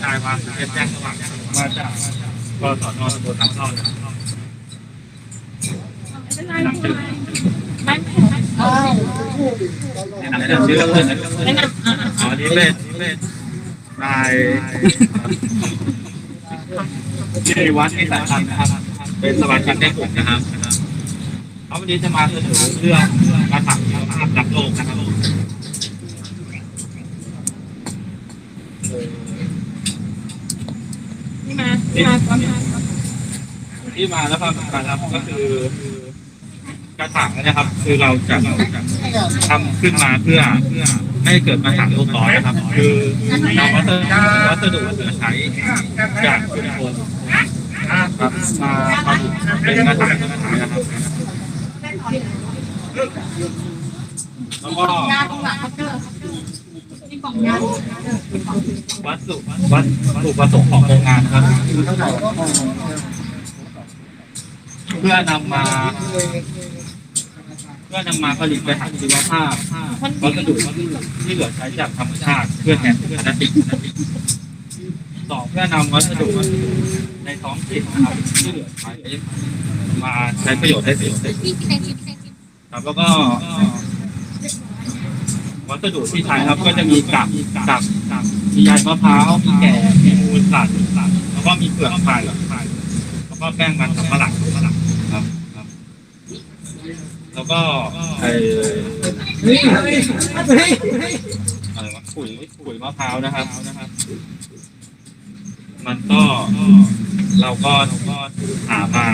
ชายวางเแจ้งสว่างมาจากกสนตำบลน้ำเข้านะครับนำชื่อแนะนำชื่อเลยอ๋อนี่เป็นนี่เป็นนายชื่อวัดนิสัยธรรมนะครับ เป็นสมาชิกในกลุ่มนะครับเขาวันนี้จะมาเสนอเรื่องการถักภาพรักโลกนะครับ ที่มาที่มาความที่มาแล้วความสำคัญครับก็คือกระถางนะครับ คือเราจะทำขึ้นมาเพื่อเพื่อไม่ให้เกิดปัญหาโลกร้อนนะครับ คือเราวัสดุวัสดุเหลือใช้จากชุมชนครับมาเป็นกระถางกระถางนะครับแล้วก็ ยาตรงหลังเขาเจอที่กล่องยาวัสดุวัสดุประสงค์ของโรงงานครับ เพื่อนำมา เพื่อนำมาผลิตกระถางชีวภาพวัสดุที่เหลือใช้จากธรรมชาติเพื่อแทนพลาสติกสองเพื่อนำวัสดุในท้องถิ่นนะครับที่เหลือใช้มาใช้ประโยชน์ให้สูงสุดครับแล้วก็ วัสดุที่ใช้ครับก็จะมีกับกับกับมีใยมะพร้าวมีแก่มีมูลสัตว์แล้วก็มีเปลือกไผ่แล้วก็แป้งมันสำปะหลังครับครับ แล้วก็ไออะไรวะปุ๋ยปุ๋ยมะพร้าวนะครับนะครับมันก็เราก็ก็หามา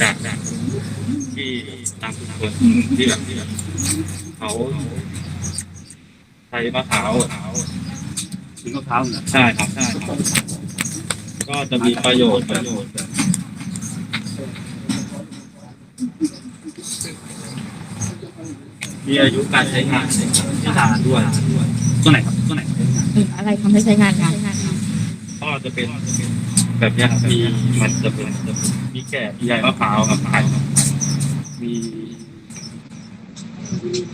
จากจากที่ตามชุมชนที่แบบที่แบบเขา ช้มะพร้าวถึงมะพร้าวเนี่ยใช่ครับใช่ครับก็จะมีประโยชน์ประโยชน์มีอายุการใช้งานที่นานด้วยตัวไหนครับตัวไหนอะไรทำให้ใช้งานกันก็จะเป็นแบบเนี้ยครับมีมันจะเป็นมีแก่มีใยมะพร้าวครับไข่ครับมี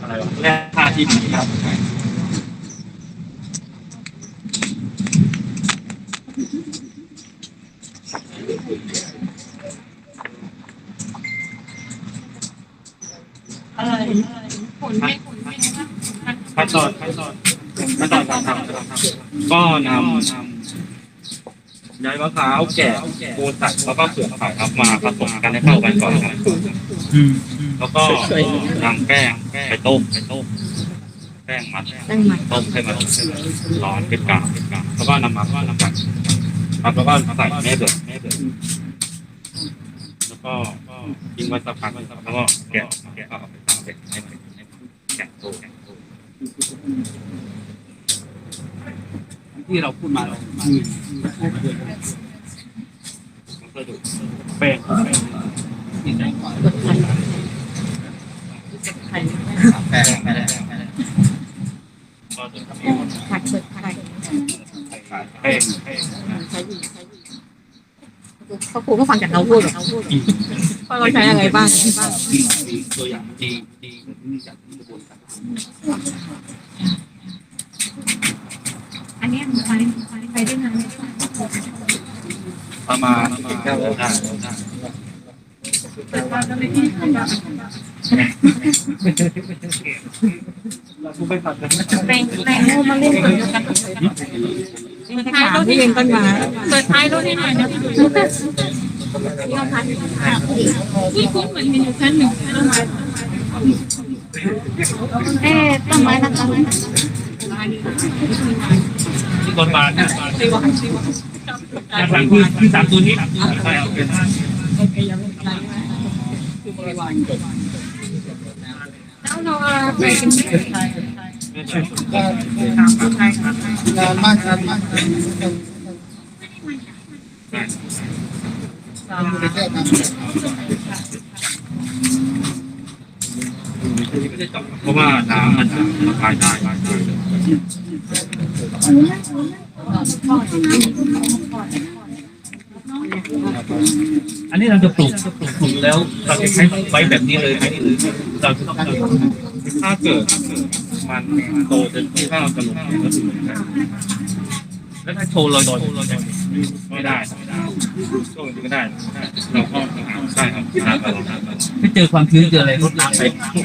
อะไรวะแร่ธาตุที่ดีครับ อะไรผลไม่ผลไม่ขั้นตอนขั้นตอนขั้นตอนการทำก็นำนำใยมะพร้าวแก่มูลสัตว์แล้วก็เปลือกไข่ครับมาผสมกันให้เข้ากันก่อนครับแล้วก็นำแป้งไปต้มไปต้มแป้งมัดต้มให้มันร้อนเป็นกากเป็นกากแล้วก็นำมาก็นำมาครับแล้วก็ใส่แม่เดือดแม่เดือดแล้วก็ทิ้งไว้สักพักแล้วก็แกะแกะเอก เสร็จให้มันให้มันแข็งโตแข็งโตที่เราพูดมาเราคือมันก็ดูแป้งแป้งที่ใส่ก่อนกดไข่ไข่แป้งแป้งแป้งก็จะผัดเปิดไข่แป้งแป้งใช้ดีใช้ดีเขาครูก็ฟังจากเราพูดเราพูด ว่าเราใช้อะไรบ้างบ้างตัวอย่างดีดีที่จากกระบวนการอันนี้ไฟไฟได้นานประมาณกี่แก้วได้ได้เปิดมาก็ไม่ที่เราไม่ผัดกันแตงแตงโมมาเล่นกันกันท้ายรถที่เล่นต้นไม้เปิดท้ายรถให้หน่อยนะ ที่เราพันที่คุ้นเหมือนมีอยู่ชั้นหนึ่งต้นไม้เอ๊ต้นไม้ละต้นไม้ที่ต้นบานเนี่ยตีวันตีวันหลังคือคือสามตัวนี้ใช่เอาเป็นโอเคยังไม่ได้คือบารแล้วเราไปกันที่ไทยงานมากงานมาก อยู่ในแค่นั้นเพราะว่าน้ำมันจะระบายได้ระบายได้อันนี้เราจะปลูกปลูกแล้วเราจะใช้ไว้แบบนี้เลยไหมหรือเราจะต้องถ้าเกิดมันโตจนที่ว่าเราจะลงก็คือแล้วถ้าโชว์ลอยๆเราจะไม่ได้ไม่ได้ ช่วงนี้ก็ได้เราก็ใช่ครับทานไปทานไปถ้าเจอความชื้นเจออะไรรดน้ำไป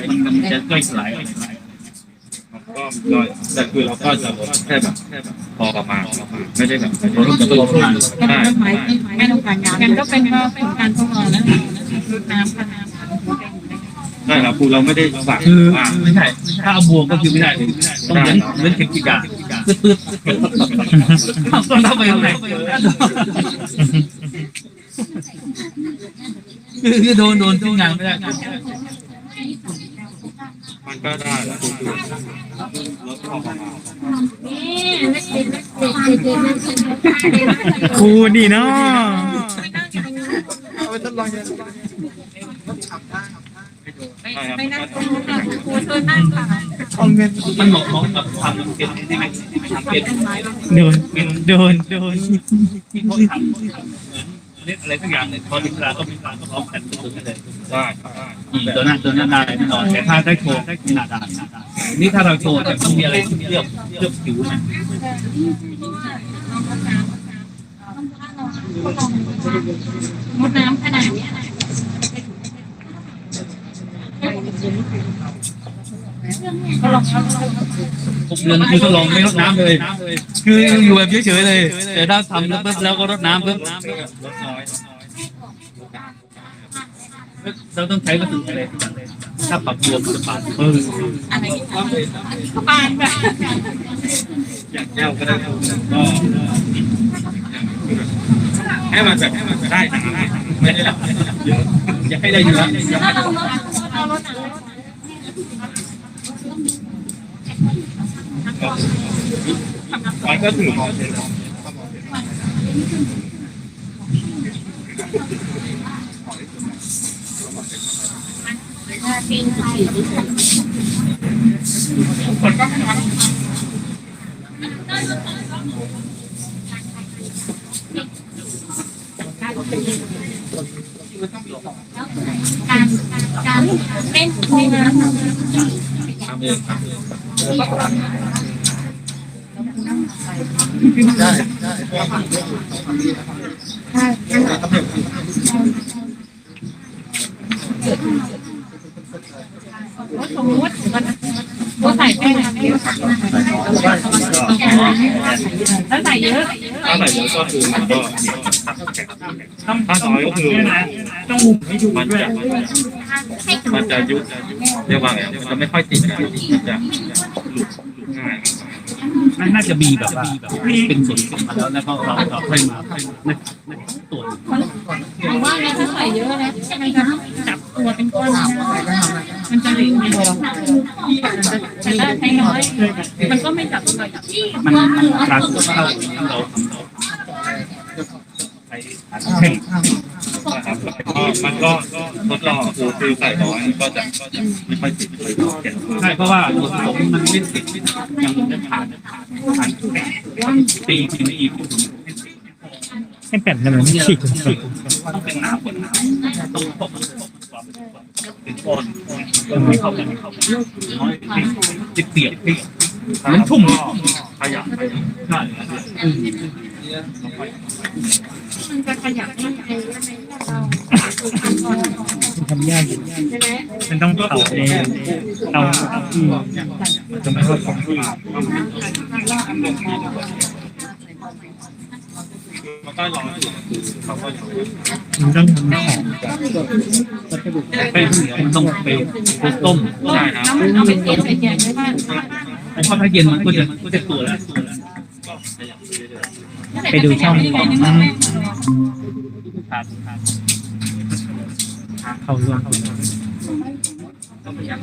มันมันจะย่อยสลายก็ก็แต่คือเราก็จะลดแค่แบบแค่แบบพอประมาณไม่ได้แบบไม่ได้ลดตัวประมาณใช่ต้นไม้ไม่ต้องการน้ำกันก็เป็นก็เป็นการทดลองแล้วรดน้ำค่ะน้ำใช่ครับครูเราไม่ได้สั่งคือไม่ใช่ถ้าเอาบวกก็คือไม่ได้ต้องเหมือนเหมือนเข็มกีฬาตืดตืดต้องทำไปตรงไหน คือโดนโดนที่งานไม่ได้ มันก็ได้แล้วครูดพอประมาณนี่เล็กเล็กเล็กเล็กเล็กครูดีเนาะเอาไปทดลองกันไม่นั่งตรงนู้นค่ะครูเธอนั่งค่ะเอาเงินมันเหมาะเหมาะกับทำเป็นที่ไหมทำเป็นโดนโดนโดนที่เขาทำ เล่นอะไรสักอย่างเนี่ยพอถึงเวลาก็มีการก็พร้อมกันตัวนั้นเลยได้ครับได้ตัวนั้นตัวนั้นได้แน่นอนแต่ถ้าได้โชว์ได้ขนาดได้นี่ถ้าเราโชว์จะต้องมีอะไรที่เลือกเลือกผิวนะมดน้ำขนาดนี้หก เดือนคือทดลองไม่รดน้ำเลย คืออยู่แบบเฉยๆเลย แต่ถ้าทำแล้วปุ๊บแล้วก็รดน้ำปุ๊บลดน้อยเราต้องใช้วัตถุอะไรถ้าปรับรวมจะปรับเอออะไรปานแบบอย่างแก้วก็ได้ครับก็ให้มันแบบให้มันได้นะไม่ได้แบบเยอะอย่าให้ได้เยอะ ถ้าเราลดเราลดน้ำมันก็ถือการการเล่นในน้ำทำเองครั บได้ได้ครับสมมติว่าใส่แป้งแล้วใส่เยอะถ้าใส่เยอะก็คือมันก็ถ้าน้อยก็คือต้องหุบให้ดูมันด้วยจะมันจะยุบเรียกว่าไงมันจะไม่ค่อยติดกันมันจะหลุดง่าย มันน่าจะมีแบบว่าเป็นส่วนของมันแล้วแล้วก็เราเราค่อยมาในตัวหรือว่าถ้าใส่เยอะนะมันจะจับตัวเป็นก้อนมันจะเหลวแต่ถ้ใช้น้อยมันก็ไม่จับตัวมันปรากฏเข้าเราทำเราไปแข่ง นะครับก็มันก็ทดลองคือคือใส่น้อยก็จะก็จะไม่ค่อยติดเลยเขียนใช่เพราะว่าตัวผมมันไม่ติดยังไม่ผ่านผ่านปีปีนี้อีกให้แป่นกันเลยไม่ฉีกต้องเป็นน้ำเป็นน้ำต้องควบคุมความเป็นก้อนไม่เข้ากันไม่เข้ากันน้อยติดเปียกมันชุ่มขยับไปใช่มันจะขยับให้ำยากอยู่มันต้องเผาเองเตาอืมมันจะไม่เข้าของมันก็ร้อนอยู่เขาก็มันต้องทำให้หอมไปมันต้องไปต้มใช่ครับแล้วมันเอาไปเทใส่แกงได้บ้างพราะถ้าเย็นมันก็จะก็จะตัวแล้วไปดูช่องของ เข้าร่วมก็พยายาม